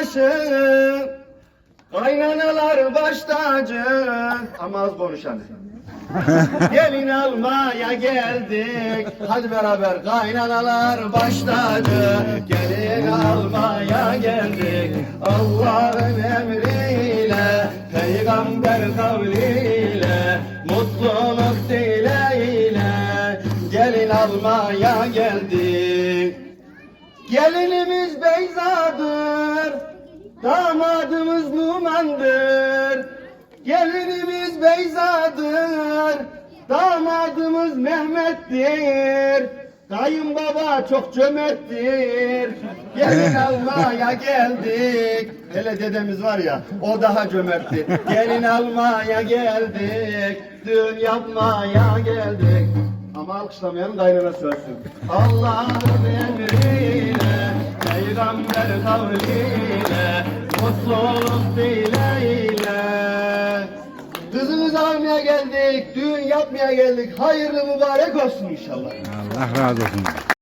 başı Kaynanalar baş tacı Ama az konuşan. Gelin almaya geldik. Hadi beraber kaynanalar baş tacı Gelin almaya geldik. Allah'ın emriyle Peygamber kavliyle Mutluluk dileğiyle Gelin almaya geldik. Gelinimiz Beyza'dır, damadımız Numan'dır. Gelinimiz Beyza'dır, damadımız Mehmet'tir. Kayınbaba çok cömerttir. Gelin almaya geldik. Hele dedemiz var ya, o daha cömertti. Gelin almaya geldik, düğün yapmaya geldik. Ama alkışlamayan kaynana söylesin. Allah'ın emriyle, peygamber kavliyle, mutluluk dileğiyle. Kızınızı almaya geldik, düğün yapmaya geldik. Hayırlı mübarek olsun inşallah. Allah razı olsun.